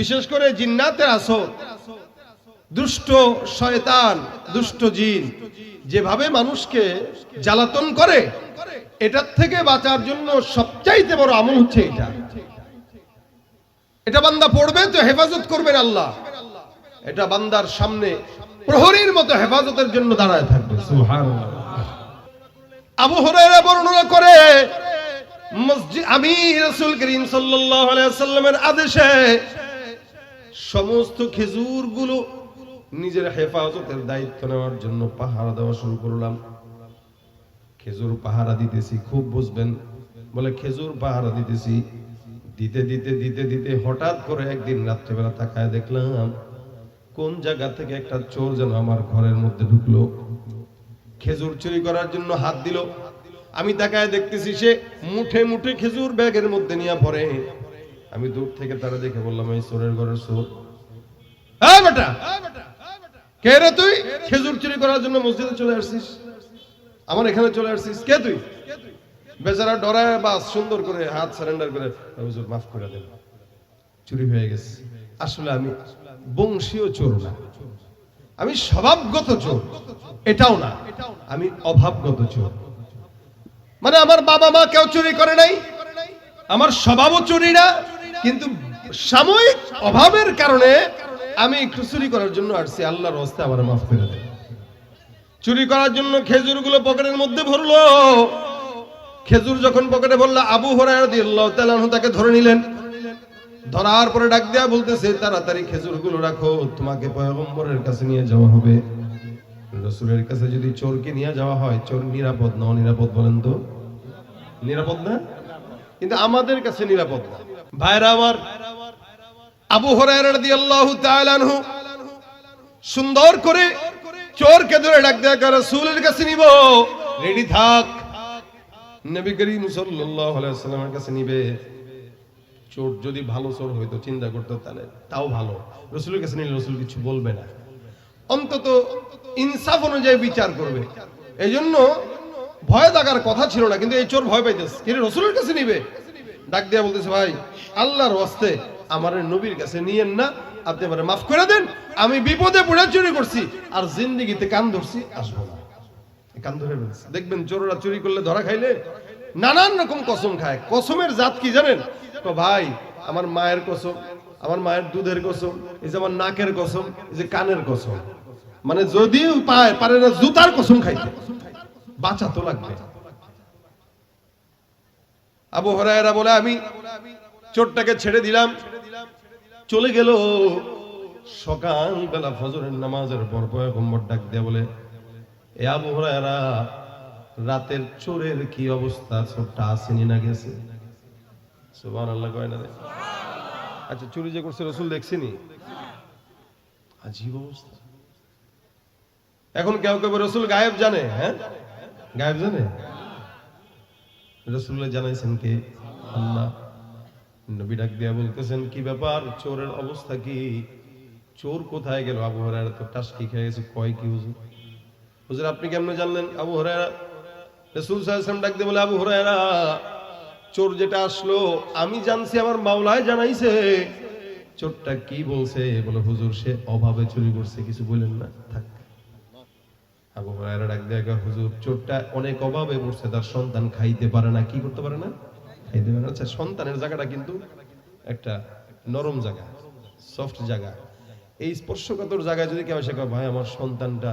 বিশেষ করে জিন্নাতের আসর। দুষ্ট শয়তান, দুষ্ট জিন, যেভাবে মানুষকে জ্বালাতন করে, এটার থেকে বাঁচার জন্য সবচাইতে বড় আমল হচ্ছে এটা। এটা বান্দা পড়বে তো হেফাজত করবেন আল্লাহ। এটা বান্দার সামনে প্রহরীর মতো হেফাজতের জন্য দাঁড়ায় থাকবে। আবু বর্ণনা করে, মসজিদ আমি রাসূল করিম সাল্লাল্লাহু আলাইহি আদেশে সমস্ত খেজুরগুলো নিজের হেফাজতের দায়িত্ব নেওয়ার জন্য পাহারা দেওয়া শুরু করলাম। খেজুর পাহারা দিতেছি, খুব বুঝবেন। বলে, খেজুর পাহারা দিতেছি। দিতে দিতে দিতে দিতে হঠাৎ করে একদিন রাত্রেবেলা তাকায় দেখলাম, কোন জায়গা থেকে একটা চোর যেন আমার ঘরের মধ্যে ঢুকলো। খেজুর চুরি করার জন্য হাত দিল। আমি তাকায় দেখতেছি, সে মুঠে মুঠে খেজুর ব্যাগের মধ্যে নিয়ে পড়ে। আমি দূর থেকে তারা দেখে বললাম এই চোরের ঘরের চোর। হ্যাঁ বেটা! কে রে তুই? খেজুর চুরি করার জন্য মসজিদে চলে আসছিস? আমার এখানে চলে আসছিস? কে তুই? বেচারা ডরায় বাস সুন্দর করে হাত সারেন্ডার করে হুজুর মাফ করে দেন। চুরি হয়ে গেছে। আসলে আমি বংশীয় চোর না। আমি স্বভাবগত চোর। এটাও না। আমি অভাবগত চোর। মানে আমার বাবা মা কেউ চুরি করে নাই। আমার স্বভাবও চুরি না। কিন্তু সাময়িক অভাবের কারণে আমি একটু চুরি করার জন্য আসছি। আল্লাহর হস্তে আমার মাফ করে দেন। চুরি করার জন্য খেজুরগুলো পকেটের মধ্যে ভরলো। খেজুর যখন পকেটে ভরলো, আবু তালানহু তাকে ধরে নিলেন। ধরার পরে ডাক দেয়া বলতেছে, তাড়াতাড়ি খেজুরগুলো রাখো, তোমাকে পয়গম্বরের কাছে নিয়ে যাওয়া হবে। রসুলের কাছে যদি চোরকে নিয়ে যাওয়া হয়, চোর নিরাপদ না নিরাপদ বলেন তো? নিরাপদ না? কিন্তু আমাদের কাছে নিরাপদ না। ভাইরা আমার আবু আনহু সুন্দর করে চোরকে ধরে ডাক দেয়া রাসূলের কাছে নিব। রেডি থাক। নবী করিম সাল্লামের কাছে নিবে। চোর যদি ভালো চোর হইতো, চিন্তা করতো, তাহলে তাও ভালো। রসুলের কাছে নিলে রসুল কিছু বলবে না। অন্তত ইনসাফ অনুযায়ী বিচার করবে। এই জন্য ভয় লাগার কথা ছিল না, কিন্তু এই চোর ভয় পাইতেছে। রসুলের কাছে নিবে? ডাক দিয়া বলতেছে, ভাই, আল্লাহর হস্তে আমার নবীর কাছে নিয়েন না, আপনি আমার মাফ করে দেন, আমি বিপদে পড়ে চুরি করছি, আর জিন্দিগিতে কান ধরছি, আসব না। কান ধরে দেখবেন চোররা চুরি করলে ধরা খাইলে নানান রকম কসম খায়। কসমের জাত কি জানেন? তো ভাই, আমার মায়ের কসম, আমার মায়ের দুধের কসম, এই যে আমার নাকের কসম, এই যে কানের কসম। মানে যদিও পায়, পারে না, জুতার কসম খাইতে। বাঁচা তো লাগবে। আবু হরায়রা বলে, আমি চোরটাকে ছেড়ে দিলাম। চলে গেল সকাল বেলা ফজরের নামাজের পর পয়গম্বর ডাক দিয়ে বলে, এ আবু হরায়রা, রাতের চোরের কি অবস্থা? চোরটা আসেনি না গেছে? সুবহানাল্লাহ কয় না আচ্ছা চুরি যে করছে রসুল দেখছিনি? আজীব অবস্থা। এখন কেউ কেউ রসুল গায়েব জানে। হ্যাঁ? গায়েব জানে? রসুল্লাহ জানাইছেন কে? আল্লাহ। নবী ডাক দিয়া বলতেছেন, কি ব্যাপার? চোরের অবস্থা কি? চোর কোথায় গেল? আবু হরায়রা তো টাসকি খেয়ে গেছে। কয় কি হুজুর? হুজুর, আপনি কেমনে জানলেন? আবু হরায়রা রসুল সাহেব ডাক দিয়ে বলে, আবু হরায়রা, চোর যেটা আসলো, আমি জানছি আমার মাওলায় জানাইছে। চোরটা কি বলছে? বলে, হুজুর, সে অভাবে চুরি করছে, কিছু বলেন না। থাক। আবু হুরায়রা ডাক দেয়া হুজুর চোরটা অনেক অভাবে পড়ছে তার সন্তান খাইতে পারে না কি করতে পারে না? খাইতে পারে আচ্ছা সন্তানের জায়গাটা কিন্তু একটা নরম জায়গা সফট জায়গা। এই স্পর্শকাতর জায়গায় যদি কেউ কয়, ভাই আমার সন্তানটা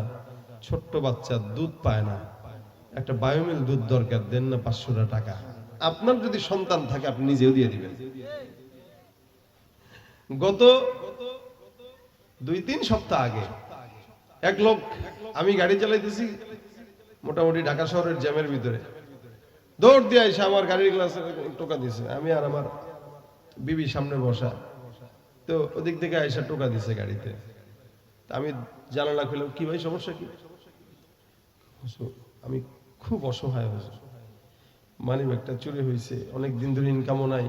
ছোট্ট বাচ্চা দুধ পায় না একটা বায়োমিল দুধ দরকার দেন না পাঁচশোটা টাকা। আপনার যদি সন্তান থাকে আপনি নিজেও দিয়ে দিবেন। গত দুই তিন সপ্তাহ আগে এক লোক আমি গাড়ি চালাইতেছি, মোটামুটি ঢাকা শহরের জ্যামের ভিতরে। দৌড় দিয়ে এসে আমার গাড়ির গ্লাসে টোকা দিছে। আমি আর আমার বিবি সামনে বসা। তো ওদিক থেকে আইসা টোকা দিছে গাড়িতে। আমি জানালা খুললাম, কি ভাই, সমস্যা কি? আমি খুব অসহায় হয়েছে। মানি ব্যাগটা চুরি হয়েছে অনেক দিন ধরে ইনকামও নাই।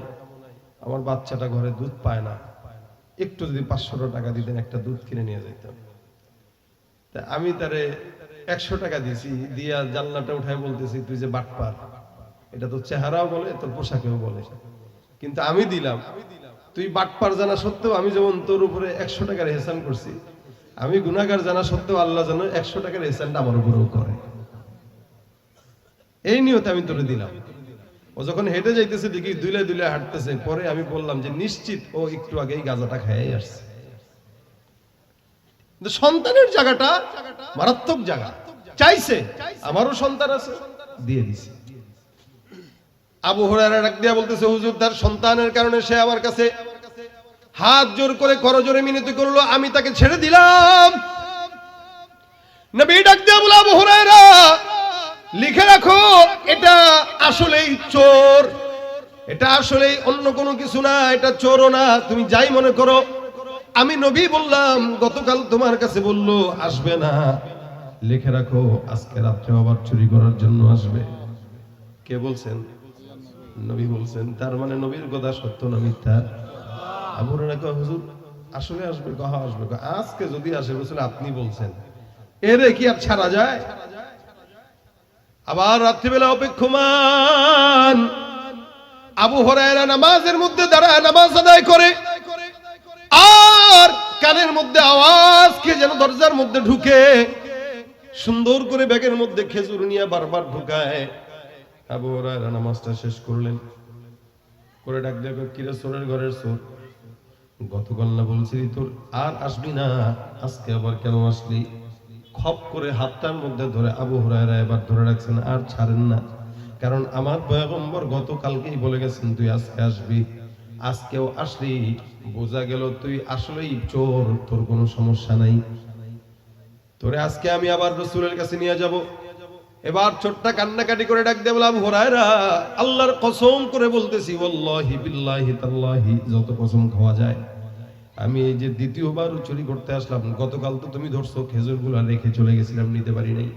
আমার বাচ্চাটা ঘরে দুধ পায় না। একটু যদি পাঁচশো টাকা দিতেন, একটা দুধ কিনে নিয়ে যেতাম তা আমি তারে একশো টাকা দিছি, দিয়া জানলাটা উঠায় বলতেছি, তুই যে বাটপার। এটা তো চেহারাও বলে, তোর পোশাকেও বলে। কিন্তু আমি দিলাম। তুই বাটপার জানা সত্ত্বেও আমি যেমন তোর উপরে একশো টাকার হেসান করছি, আমি গুনাগার জানা সত্ত্বেও আল্লাহ যেন একশো টাকার হেসানটা আমার উপরেও করে। এই নিয়তে আমি তোরে দিলাম। ও যখন হেঁটে যাইতেছে, দেখি দুইলে দুইলে হাঁটতেছে। পরে আমি বললাম যে, নিশ্চিত ও একটু আগেই গাঁজাটা খেয়ে আসছে। সন্তানের জায়গাটা মারাত্মক জায়গা। চাইছে, আমারও সন্তান আছে, দিয়ে দিছে। আবু হরারা ডাক দিয়া বলতেছে, হুজুর, তার সন্তানের কারণে সে আমার কাছে হাত জোর করে করজোরে মিনতি করল, আমি তাকে ছেড়ে দিলাম। ডাক লিখে রাখো, এটা আসলেই চোর। এটা আসলেই অন্য কোনো কিছু না, এটা চোরও না, তুমি যাই মনে করো আমি নবী বললাম, গতকাল তোমার কাছে বলল, আসবে না। লিখে রাখো, আজকে রাত্রে আবার চুরি করার জন্য আসবে। কে বলছেন? নবী বলছেন, তার মানে নবীর কথা সত্য না মিথ্যা? আবু হুরায়রা কয়, হুজুর, আসলে আসবে, কহা, আসবে আজকে যদি আসে, বলছেন, আপনি বলছেন। এরে কি আর ছাড়া যায়? আবার রাত্রিবেলা অপেক্ষমান। আবু হরায়রা নামাজের মধ্যে দাঁড়ায়, নামাজ আদায় করে। কানের মধ্যে আওয়াজ কে যেন দরজার মধ্যে ঢুকে। সুন্দর করে ব্যাগের মধ্যে খেজুর নিয়ে বারবার ঢুকায়। আবু হরায়রা নামাজটা শেষ করলেন। করে ডাক দেখো কিরে সোরের ঘরের সোর? গতকাল না বলছিলি তোর আর আসবি না, আজকে আবার কেন আসলি? খপ করে হাতটার মধ্যে ধরে আবু হুরায়রা এবার ধরে রাখছেন, আর ছাড়েন না, কারণ আমার পয়গম্বর গতকালকেই বলে গেছেন তুই আজকে আসবি। আজকেও আসলি, বোঝা গেল তুই আসলেই চোর, তোর কোনো সমস্যা নাই। তোরে আজকে আমি আবার রসুলের কাছে নিয়ে যাব। এবার ছোট্টা কান্নাকাটি করে ডাক দিয়ে বললাম, হোরায়রা, আল্লাহর কসম করে বলতেছি, ওয়াল্লাহি বিল্লাহি তাল্লাহি, যত কসম খাওয়া যায়। আমি এই যে দ্বিতীয়বার চুরি করতে আসলাম, গতকাল তো তুমি ধরছো খেজুরগুলা রেখে চলে গেছিলাম, নিতে পারি নাই।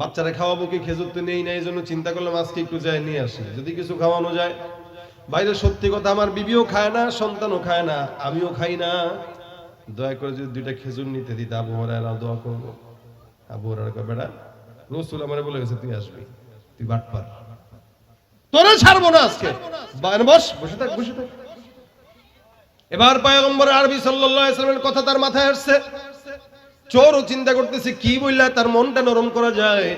বাচ্চারা খাওয়াবো কি, খেজুর তো নেই না, এই জন্য চিন্তা করলাম আজকে একটু যায়, নিয়ে আসি। যদি কিছু খাওয়ানো যায় বাইরে সত্যি কথা, আমার বিবিও খায় না, সন্তানও খায় না, আমিও খাই না। দয়া করে যদি দুইটা খেজুর নিতে দিতে আবু হরায়রা দোয়া করব। আবু হরায়রা বেড়া রসুল আমারে বলে গেছে, তুই আসবি, তুই বাট পার তোরে ছাড়বো না আজকে। বস, বসে থাক বসে থাক। এবার পয়গম্বর আরবি সাল্লামের কথা তার মাথায় আসছে। চোরও চিন্তা করতেছে, কি বললা তার মনটা নরম করা যায়?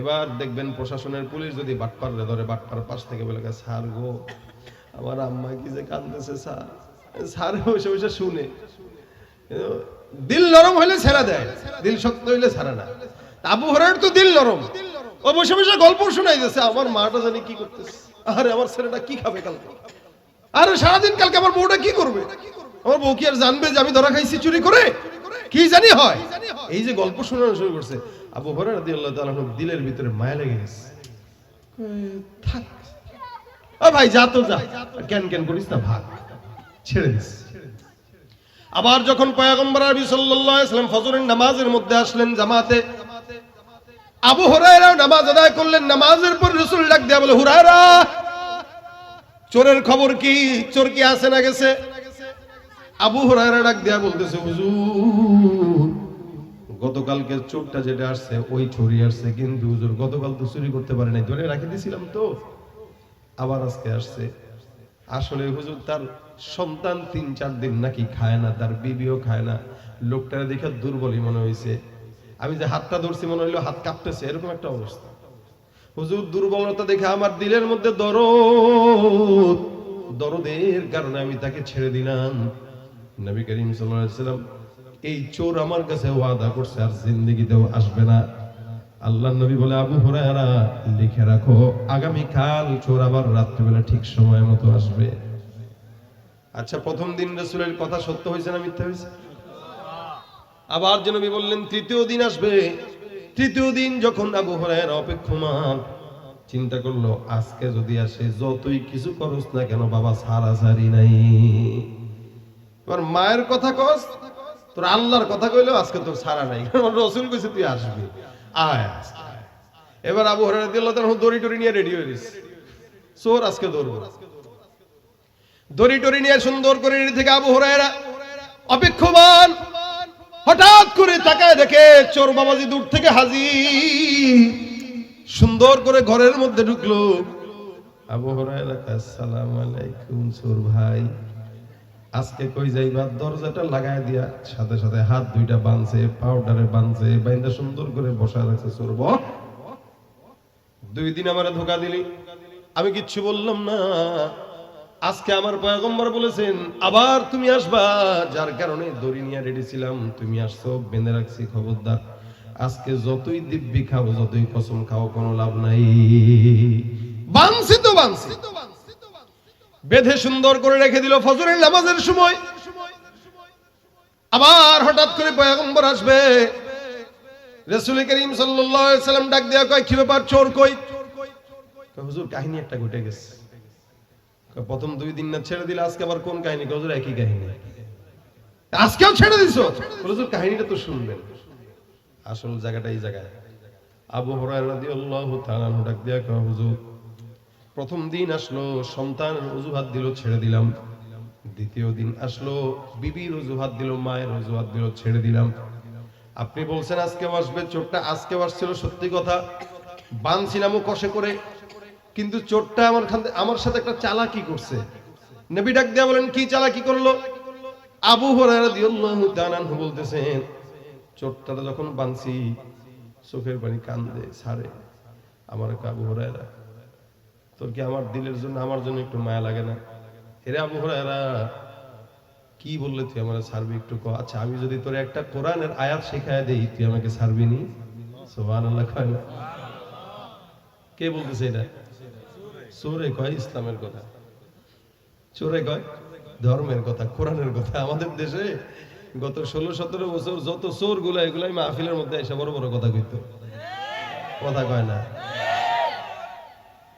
এবার দেখবেন প্রশাসনের পুলিশ যদি বাটপার ধরে, বাটপার পাশ থেকে বলে স্যার গো, আমার আম্মা কি যে কান্দতেছে স্যার? স্যার বসে বসে শুনে। দিল নরম হইলে ছেড়া দেয়, দিল শক্ত হইলে ছাড়া না। আবু হরার তো দিল নরম। ও বসে বসে গল্প শোনাইতেছে, আমার মাটা জানি কি করতেছে। আরে, আমার ছেলেটা কি খাবে কালকে? আরে, সারাদিন কালকে আমার বউটা কি করবে? আমার বউ কি আর জানবে যে আমি ধরা খাইছি চুরি করে? কি জানি হয়? এই যে গল্প শোনানো শুরু করছে আবু হরার রাদিয়াল্লাহু তাআলা দিলের ভিতরে মায়া লেগে গেছে। থাক। ও ভাই যা তো যা। কেন কেন করিস না ভাগ। ছেড়ে দিস। আবার যখন পয়গম্বর আরবি সাল্লাল্লাহু সাল্লাম ফজরের নামাজের মধ্যে আসলেন জামাতে আবু হুরায়রা নামাজ আদায় করলেন। নামাজের পর রাসূল ডাক দেয়া বলে হুরায়রা চোরের খবর কি? চোর কি আছে না গেছে? আবু হুরায়রা ডাক দেয়া বলতেছে, হুজুর গতকালকে চোরটা যেটা আসছে, ওই চুরি আসছে, কিন্তু হুজুর, গতকাল তো চুরি করতে পারে নাই, ধরে রাখি দিয়েছিলাম তো। আবার আজকে আসছে। আসলে হুজুর, তার সন্তান তিন চার দিন নাকি খায় না, তার বিবিও খায় না। লোকটার দেখে দুর্বলই মনে হয়েছে আমি যে হাতটা ধরছি, মনে হইল হাত কাঁপতেছে, এরকম একটা অবস্থা। হুজুর, দুর্বলতা দেখে আমার দিলের মধ্যে দরদ, দরদের কারণে আমি তাকে ছেড়ে দিলাম। নবী করিম সাল্লাম এই চোর আমার কাছে ওয়াদা করছে আর জিন্দেগিতেও আসবে না। আল্লাহ নবী বলে, আবু হুরায়রা, লিখে রাখো, আগামী কাল চোর আবার রাত্রিবেলা ঠিক সময় মতো আসবে। আচ্ছা প্রথম দিন রাসূলের কথা সত্য হয়েছে না মিথ্যা হয়েছে? আবার যে নবী বললেন, তৃতীয় দিন আসবে। তৃতীয় দিন যখন আবু হুরায়রা অপেক্ষমান, চিন্তা করল, আজকে যদি আসে, যতই কিছু করস না কেন, বাবা সারা সারি নাই। এবার মায়ের কথা কস, তোর আল্লাহর কথা কইলো আজকে তোর সারা নাই। কারণ রসুল কইছে, তুই আসবি। আয় এবার আবু দিল্লাহ দড়ি টড়ি নিয়ে রেডি হয়ে গেছে। চোর আজকে ধরবো দড়ি টড়ি নিয়ে সুন্দর করে রেডি থেকে আবু হরাইরা অপেক্ষমান, হঠাৎ করে তাকায় দেখে চোর বাবাজি দূর থেকে হাজির। সুন্দর করে ঘরের মধ্যে ঢুকলো। আবু হুরায়রা আসসালামু আলাইকুম সুর ভাই। আজকে কই যাইবা? দরজাটা লাগাই দিয়া সাথে সাথে হাত দুইটা বানছে, পাউডারে বানছে, বাইন্দা সুন্দর করে বসা রাখছে সুর বহ দুই দিন আমার ধোকা দিলি। আমি কিচ্ছু বললাম না। আজকে আমার পয়গম্বর বলেছেন, আবার তুমি আসবা। যার কারণে দড়ি নিয়ে রেডি ছিলাম, তুমি আসছো, বেঁধে রাখছি খবরদার। আজকে যতই দিব্যি খাও যতই কসম খাও কোনো লাভ নাই। বানছি তো বানছি। বেঁধে সুন্দর করে রেখে দিল ফজরের নামাজের সময়। আবার হঠাৎ করে পয়গম্বর আসবে। রসুল করিম সাল্লাম ডাক দেয়া কয় কি ব্যাপার চোর কই? হুজুর কাহিনী একটা ঘটে গেছে। প্রথম দুই দিন না ছেড়ে দিলে আজকে আবার কোন কাহিনী? হুজুর একই কাহিনী। আজকেও ছেড়ে দিছো? হুজুর কাহিনীটা তো শুনবেন। আসল জায়গাটা এই জায়গায়। আবু হুরায়রা রাদিয়াল্লাহু তাআলা ডাক দেয়া কয়, হুজুর প্রথম দিন আসলো, সন্তানের অজুহাত দিল, ছেড়ে দিলাম। দ্বিতীয় দিন আসলো, বিবির অজুহাত দিল, মায়ের অজুহাত দিল, ছেড়ে দিলাম। আপনি বলছেন আজকেও আসবে, চোরটা আজকেও আসছিল, সত্যি কথা। বানছিলামও কষে করে, কিন্তু চোরটা আমার আমার সাথে একটা চালাকি করছে। নবী ডাক দিয়া বলেন, কি চালাকি করল? আবু হরায়রা রাদিয়াল্লাহু তাআলা আনহু বলতেছেন চোরটা যখন বানছি, চোখের পানি কান্দে, ছাড়ে। আমার আবু হরায়রা তোর কি আমার দিলের জন্য আমার জন্য একটু মায়া লাগে না? এরে আবু হরায়রা, কি বললে তুই আমার ছাড়বি একটু ক? আচ্ছা আমি যদি তোর একটা কোরআনের আয়াত শেখায় দেই, তুই আমাকে ছাড়বি নি? কয় না। কে বলতেছে এটা? চোরে কয়, ইসলামের কথা। চোরে কয়, ধর্মের কথা, কোরআনের কথা। আমাদের দেশে গত ষোলো সতেরো বছর যত চোরগুলা এগুলাই মাহফিলের মধ্যে এসে বড় বড় কথা কইতো। কথা কয় না?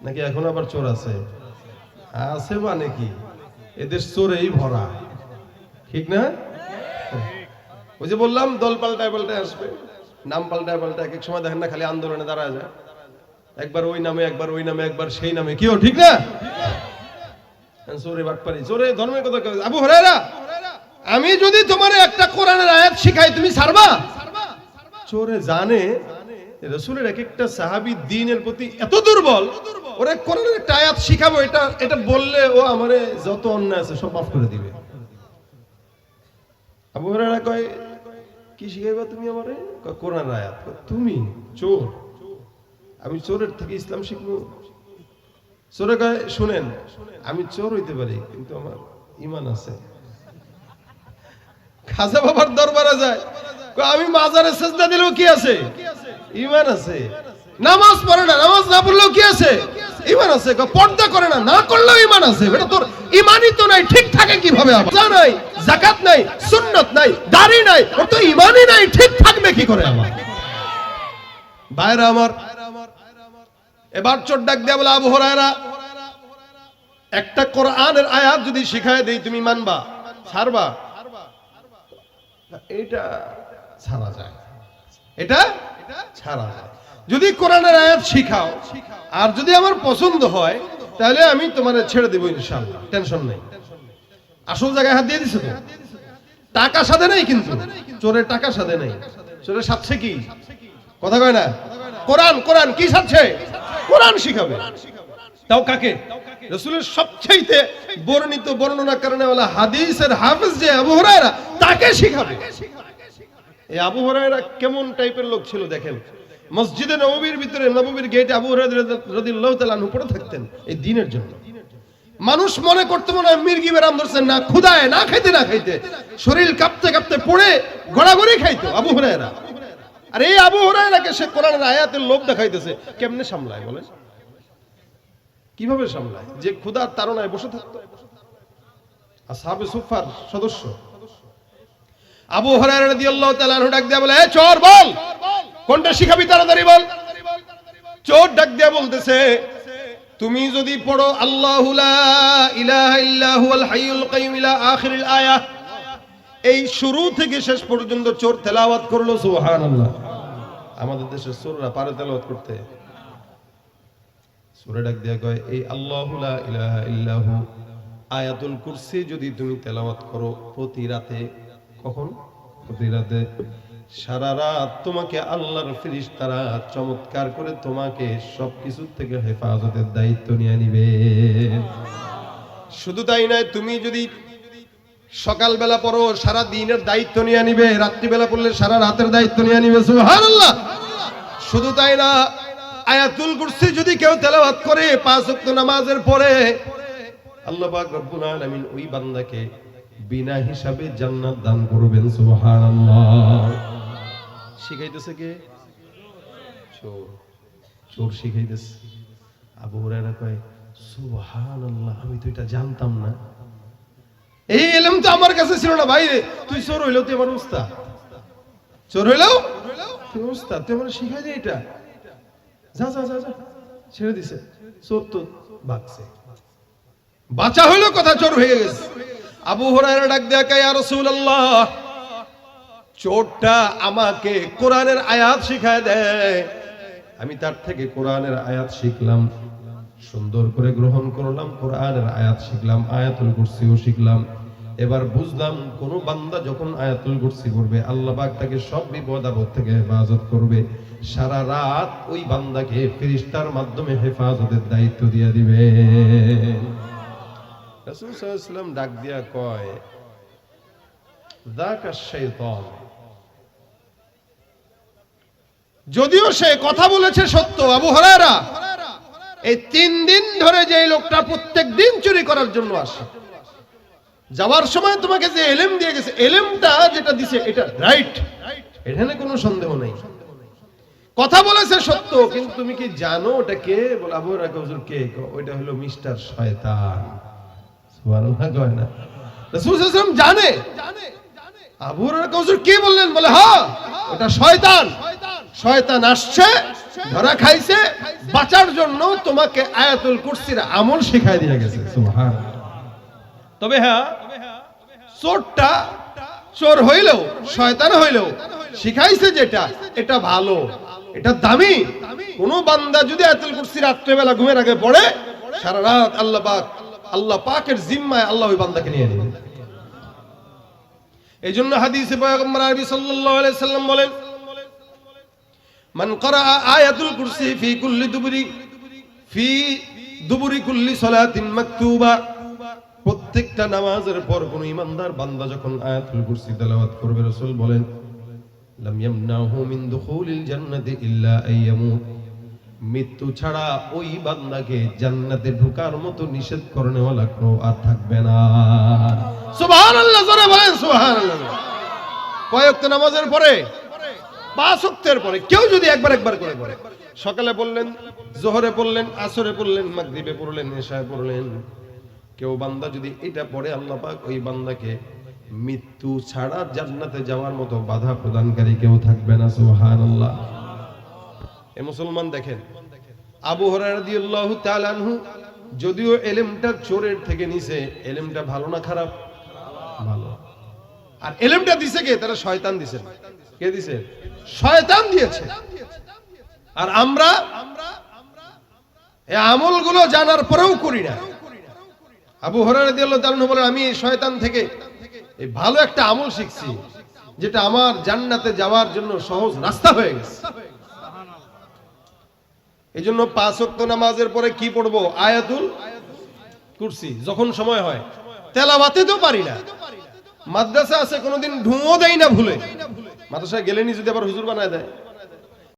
নাকি এখন আবার চোর আছে? আছে মানে কি এদের চোরেই ভরা। ঠিক না? ওই যে বললাম, দল পাল্টায় পাল্টায় আসবে। নাম পাল্টায় পাল্টায় এক এক সময় দেখেন না, খালি আন্দোলনে দাঁড়ায় যায়। একবার ওই নামে, একবার ওই নামে, একবার সেই নামে। কিও ঠিক না? চোরে বাটপারি চোরে ধর্মের কথা আবু আমি যদি তোমার একটা কোরআনের আয়াত শিখাই, তুমি ছাড়বা? চোরে জানে রসুলের এক একটা সাহাবি দিনের প্রতি এত দুর্বল, ওরে শিখাবো, এটা এটা বললে ও যত অন্যায় আছে সব মাফ করে দিবে। আবু হরাইরা কয়, কি তুমি কোরআন আয়াত। তুমি, চোর। আমি চোরের থেকে ইসলাম শিখব। চোরে কয়, শুনেন, আমি চোর হইতে পারি, কিন্তু আমার ইমান আছে। খাজা বাবার দরবারে যায়। আমি মাজারে সেজদা দিলেও কি আছে? ইমান আছে। নামাজ পড়ে না, নামাজ না পড়লেও কি আছে? ইমান আছে। পর্দা করে না না করলেও ইমান আছে। এটা তোর ইমানই তো নাই, ঠিক থাকে কীভাবে আবার? নাই জাকাত নাই, সুন্নত নাই, দাড়ি নাই, ওর তো ইমানই নাই, ঠিক থাকবে কি করে আমার ভাইরা আমার, এবার চোর ডাক দেয়া বলে, আবু হরায়রা, একটা কোরআনের আয়াত যদি শিখায় দেই, তুমি মানবা? ছাড়বা? এটা ছাড়া যায়। এটা ছাড়া যায় যদি কোরআনের আয়াত শিখাও, আর যদি আমার পছন্দ হয়, তাহলে আমি তোমার ছেড়ে দেবো ইনশাআল্লাহ। টেনশন নেই। আসল জায়গায় হাত দিয়ে দিছো তো? টাকা সাথে নেই কিন্তু। চোরের টাকা সাথে নেই। চোরের সাথে কি? কথা কয় না? কোরআন কোরআন কি সাথে কোরআন শিখাবে। তাও কাকে? রসুলের সবচেয়ে বর্ণিত বর্ণনা কারণে হাদিসের হাফিজ যে আবু তাকে শিখাবে। এই আবু হুরায়রা কেমন টাইপের লোক ছিল দেখেন? মসজিদে নববীর ভিতরে নববীর গেটে আবু রাদিয়াল্লাহু পড়ে থাকতেন এই দিনের জন্য। মানুষ মনে করতে মনে হয় মির্গি বেরাম ধরছেন না ক্ষুদায় না খাইতে না খাইতে। শরীর কাঁপতে কাঁপতে পড়ে গড়াগড়ি খাইতো আবু হুরায়রা। আর এই আবু হুরায়রাকে সে কোরআনের আয়াতের লোভ দেখাইতেছে। কেমনে সামলায় বলেন? কীভাবে সামলায়? যে ক্ষুধার তাড়নায় বসে থাকতো। আসহাবে সুফার সদস্য। আবু এ চোর, বল! কোনটা শিখাবি তাড়াতাড়ি বল? চোর ডাক দিয়া বলতেছে, তুমি যদি পড়ো আল্লাহু লা এই শুরু থেকে শেষ পর্যন্ত চোর তেলাওয়াত করল, সুবহানাল্লাহ। আমাদের দেশের চোররা পারে তেলাওয়াত করতে। সূরা ডাক দিয়া কয়, এই আল্লাহু লা আয়াতুল কুরসি যদি তুমি তেলাওয়াত করো প্রতি রাতে কখন? প্রতি রাতে। সারা রাত তোমাকে আল্লাহর ফিরিস্তারা চমৎকার করে তোমাকে সবকিছু থেকে হেফাজতের দায়িত্ব নিয়ে নিবে। শুধু তাই নয়, তুমি যদি সকালবেলা পড়ো, সারা দিনের দায়িত্ব নিয়ে নিবে, রাত্রিবেলা পড়লে সারা রাতের দায়িত্ব নিয়ে নিবে শুধু তাই না, আয়াতুল কুরসি যদি কেউ তেলাওয়াত করে, পাঁচ ওয়াক্ত নামাজের পরে, আল্লাহ পাক রব্বুল আলামিন ওই বান্দাকে বিনা হিসাবে জান্নাত দান করবেন শিখাইতেছে কে? চোর। চোর শিখাইতেছে। আমি তো এটা জানতাম না। এই এলম তো আমার কাছে ছিল না, ভাই তুই চোর তুই আমার চোর তুই তুই আমার শিখাই দে এটা। যা যা যা যা, ছেড়ে দিছে। চোর তো বাঁচছে। বাঁচা হইল কথা, চোর হয়ে গেছে। আবু হুরায়রা ডাক দেয়া ইয়া রাসূলুল্লাহ, চোরটা আমাকে কোরআনের আয়াত শিখায় দেয় আমি তার থেকে কোরআনের আয়াত শিখলাম, সুন্দর করে গ্রহণ করলাম, কোরআনের আয়াত শিখলাম, আয়াতুল কুরসিও শিখলাম। এবার বুঝলাম, কোন বান্দা যখন আয়াতুল কুরসি করবে আল্লাহ পাক তাকে সব বিপদ আপদ থেকে হেফাজত করবে। সারা রাত ওই বান্দাকে ফেরেশতার মাধ্যমে হেফাজতের দায়িত্ব দিয়ে দিবে। রাসূল ওয়াসাল্লাম ডাক দিয়া কয় যদিও সে কথা বলেছে সত্য, আবু হরারা এই তিন দিন ধরে যে লোকটা প্রত্যেক দিন চুরি করার জন্য আসে। যাওয়ার সময় তোমাকে যে এলেম দিয়ে গেছে, এলেমটা যেটা দিছে, এটা রাইট এখানে কোনো সন্দেহ নেই। কথা বলেছে সত্য, কিন্তু তুমি কি জানো ওটা কে? বলে আবু হরারা কে? ওইটা হলো মিস্টার শয়তান। সুবহানাল্লাহ কয় না। রাসূল সাল্লাল্লাহু আলাইহি জানে? আবু হরারা হুজুর কে বললেন? বলে হ্যাঁ ওটা শয়তান। শয়তান আসছে ধরা খাইছে বাঁচার জন্য তোমাকে আয়াতুল কুরসির আমল শিখাই দিয়ে গেছে। সুবহান তবে হ্যাঁ চোরটা চোর হইলেও শয়তান হইলেও শিখাইছে যেটা এটা ভালো এটা দামি। কোন বান্দা যদি আয়াতুল কুরসি রাত্রেবেলা ঘুমের আগে পড়ে সারা রাত আল্লাহ পাক আল্লাহ পাকের জিম্মায় আল্লাহ ওই বান্দাকে নিয়ে নেবেন এই জন্য হাদিসে পয়গম্বর আরবি সাল্লাম বলেন, মান করা আয়াতুল কুরসি ফি কুল্লি দুবুরি, ফি দুবুরি কুল্লি সালাতিন মাকতুবা। প্রত্যেকটা নামাজের পর কোন ইমানদার বান্দা যখন আয়াতুল কুরসি তেলাওয়াত করবে, রাসূল বলেন, লাম ইয়ামনাহু মিন দুখুলিল জান্নাতি ইল্লা আইয়ামুত মৃত্যু ছাড়া ওই বান্দাকে জান্নাতে ঢোকার মতো নিষেধ করনে ওয়ালা কোনো আর থাকবে না। সুবহানাল্লাহ, জোরে বলেন সুবহানাল্লাহ। কয়েক নামাজের পরে, পাঁচ ওয়াক্তের পরে, কেউ যদি একবার একবার করে পড়ে। সকালে পড়লেন, জোহরে পড়লেন, আসরে পড়লেন, মাগরিবে পড়লেন, এশায় পড়লেন। কেউ বান্দা যদি এটা পড়ে, আল্লাহ পাক ওই বান্দাকে মৃত্যু ছাড়া জান্নাতে যাওয়ার মতো বাধা প্রদানকারী কেউ থাকবে না, সুবহানাল্লাহ। এ মুসলমান দেখেন। আবু হরায়রা রাদিয়াল্লাহু যদিও এলেমটা চোরের থেকে নিছে এলেমটা ভালো না খারাপ? ভালো। আর এলেমটা দিছে কে? তারা শয়তান দিছে। কে দিছে? শয়তান দিয়েছে। আর আমরা? এই আমলগুলো জানার পরেও করি না। আবু আনহু বলেন আমি এই শয়তান থেকে এই ভালো একটা আমল শিখছি যেটা আমার জান্নাতে যাওয়ার জন্য সহজ রাস্তা হয়ে গেছে। এই জন্য পাঁচ অক্ত নামাজের পরে কি পড়ব? আয়াতুল কুরসি, যখন সময় হয়। তেলাওয়াতে তো পারি না। মাদ্রাসা আছে, কোনোদিন ঢুঁও দেয় না ভুলে। মাদ্রাসায় গেলেনি যদি আবার হুজুর বানায় দেয়।